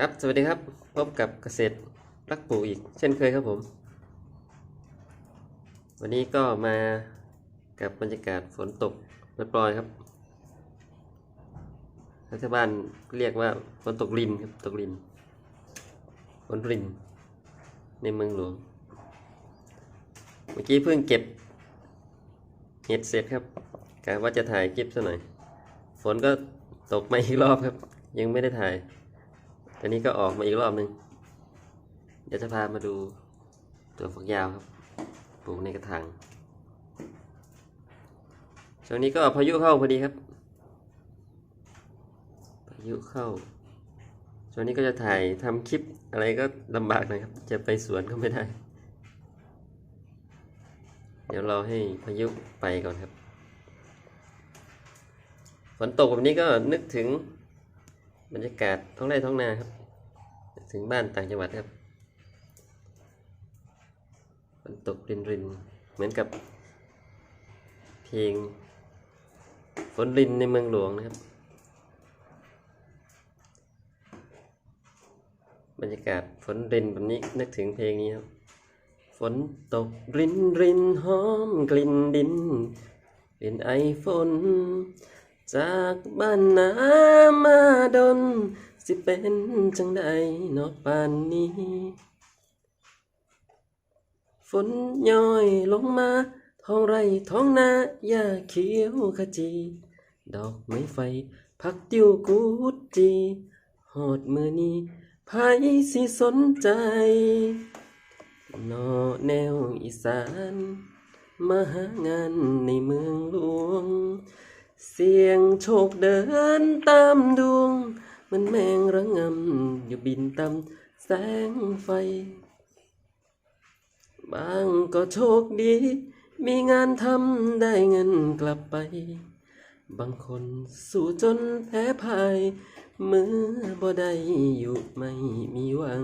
ครับ สวัสดีครับ พบกับเกษตรรักปลูกอีก เช่นเคยครับผม วันนี้ก็มากับบรรยากาศฝนตกปล่อยครับรัฐบาลเรียกว่าฝนตกรินครับ ตกริน ฝนริน ในเมืองหลวง เมื่อกี้เพิ่งเก็บเห็ดเสร็จครับกะว่าจะถ่ายคลิปซะหน่อย ฝนก็ตกมาอีกรอบครับ ยังไม่ได้ถ่าย อันนี้ก็ออกมาอีกรอบหนึ่งเดี๋ยวจะพามาดูตัวฝักยาวครับ ปลูกในกระถางช่วงนี้ก็พายุเข้าพอดีครับ พายุเข้าช่วงนี้ก็จะถ่ายทำคลิปอะไรก็ลำบากหน่อยครับ จะไปสวนก็ไม่ได้ เดี๋ยวเราให้พายุไปก่อนครับ ฝนตกแบบนี้ก็นึกถึงบรรยากาศท้องไร่ท้องนาครับ ถึงบ้านต่างจังหวัดครับฝนตกรินรินเหมือนกับ เพลงฝนรินในเมืองหลวงนะครับ บรรยากาศฝนรินแบบนี้นึกถึงเพลงนี้ครับฝนตกรินรินหอมกลิ่นดินกลิ่นไอฝน จากบ้านนามาดน สิเป็นจังใดนอกป่านนี้ ฝนย้อยลงมาท้องไรท้องนาหญ้าเขียวขจี ดอกไม้ไฟพักติ้วกูดจีหอดมือนี้ไผสิสนใจ นอแนวอีสานมาหางานในเมืองหลวง เสียงโชคเดินตามดวง มันแมงระงำอยู่บินตามแสงไฟ บางก็โชคดี มีงานทำได้เงินกลับไป บางคนสู้จนแพ้พ่ายเมื่อบ่ได้อยู่ไม่มีหวัง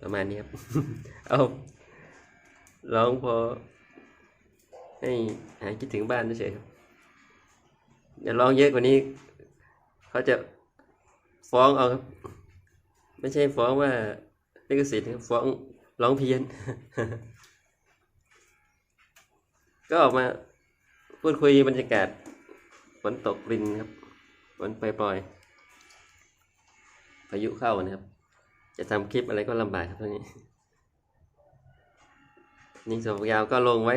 ประมาณนี้ครับ เอาร้องพอให้หายคิดถึงบ้านเฉยครับ อย่าร้องเยอะกว่านี้ เขาจะฟ้องเอาครับ ไม่ใช่ฟ้องว่าลิขสิทธิ์ฟ้องร้องเพี้ยน ก็ออกมาพูดคุยบรรยากาศฝนตกรินครับฝนปล่อยๆพายุเข้านะครับ จะทำคลิปอะไรก็ลำบากครับตรงนี้นี่สองยาวก็ลงไว้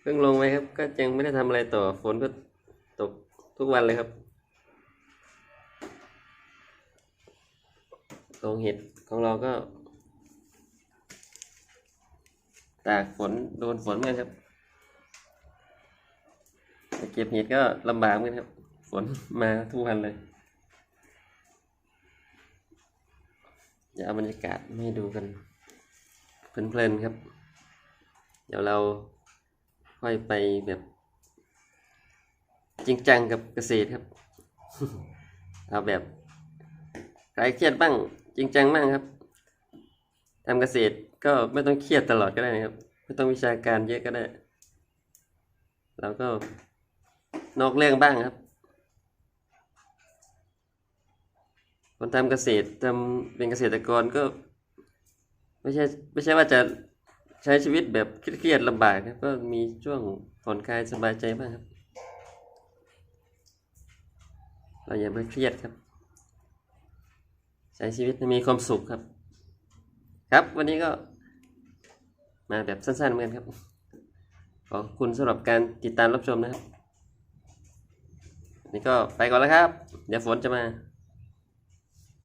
เพิ่งลงไว้ครับ ก็ยังไม่ได้ทำอะไรต่อฝนก็ ตกทุกวันเลยครับลงเห็ดของเราก็ ตากฝนโดนฝนเหมือนกันครับเก็บเห็ดก็ลำบากเหมือนกันครับ ฝนมาทุกวันเลยเดี๋ยวเอาบรรยากาศมาให้ดูกันเพลินๆครับ เดี๋ยวเราค่อยไปแบบ จริงจังกับเกษตรครับ เอาแบบคลายเครียดบ้าง จริงจังบ้างครับทำเกษตรก็ไม่ต้องเครียดตลอดก็ได้นะครับ ไม่ต้องวิชาการเยอะก็ได้ เราก็นอกเรื่องบ้างครับ คนทำเกษตรทำเป็นเกษตรกรก็ ไม่ใช่ไม่ใช่ว่าจะใช้ชีวิตแบบเครียดลำบากนะครับก็มีช่วงผ่อนคลายสบายใจบ้างครับ เราอย่าไปเครียดครับ ใช้ชีวิตมีความสุขครับ ครับวันนี้ก็มาแบบสั้นๆเหมือนกันครับ ขอบคุณสำหรับการติดตามรับชมนะครับ นี่ก็ไปก่อนแล้วครับ เดี๋ยวฝนจะมา